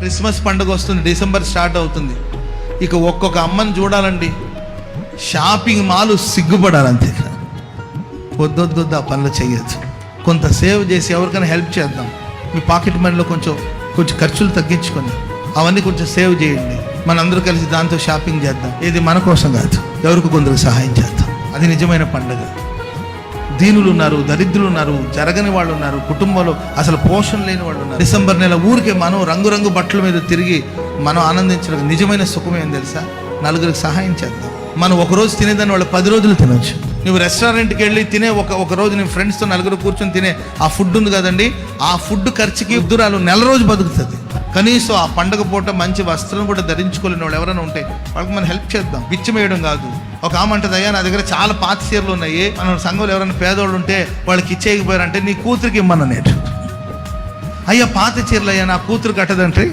Christmas పండుగ వస్తుంది December start అవుతుంది. ఇక ఒక్కొక్క అమ్మని చూడాలండి. షాపింగ్ మాల్ సిగ్గుపడాలి అంతే వద్దొద్దు ఆ పనులు చేయొచ్చు కొంత సేవ్ చేసి ఎవరికైనా హెల్ప్ చేద్దాం. మీ పాకెట్ మనీలో కొంచెం కొంచెం ఖర్చులు తగ్గించుకొని అవన్నీ కొంచెం సేవ్ చేయండి. మనందరూ కలిసి దాంతో షాపింగ్ చేద్దాం. ఇది మన కోసం కాదు ఎవరికి కొందరు సహాయం చేద్దాం. అది నిజమైన పండుగ. దీనులు ఉన్నారు దరిద్రులు ఉన్నారు జరగని వాళ్ళు ఉన్నారు కుటుంబంలో అసలు పోషణ లేని వాళ్ళు ఉన్నారు డిసెంబర్ నెల ఊరికే మనం రంగురంగు బట్టల మీద తిరిగి మనం ఆనందించడం నిజమైన సుఖం తెలుసా? నలుగురికి సహాయం చేద్దాం. మనం ఒక రోజు తినేదాన్ని వాళ్ళు పది రోజులు తినొచ్చు. నువ్వు రెస్టారెంట్కి వెళ్ళి తినే ఒక ఒక రోజు నీ ఫ్రెండ్స్తో నలుగురు కూర్చొని తినే ఆ ఫుడ్ ఉంది కదండి ఆ ఫుడ్ ఖర్చుకి ఉద్దురాలు నెల రోజు బతుకుతుంది. కనీసం ఆ పండగ పూట మంచి వస్త్రం కూడా ధరించుకోలేని వాళ్ళు ఎవరైనా ఉంటే వాళ్ళకి మనం హెల్ప్ చేద్దాం. పిచ్చి వేయడం కాదు. ఒక ఆమంటది అయ్యా నా దగ్గర చాలా పాత చీరలు ఉన్నాయి. మన సంఘంలో ఎవరైనా పేదోళ్ళు ఉంటే వాళ్ళకి ఇచ్చేయకపోయారంటే నీ కూతురికి ఇమ్మన్న నేటు అయ్యా పాత చీరలు అయ్యా నా కూతురు కట్టదంటే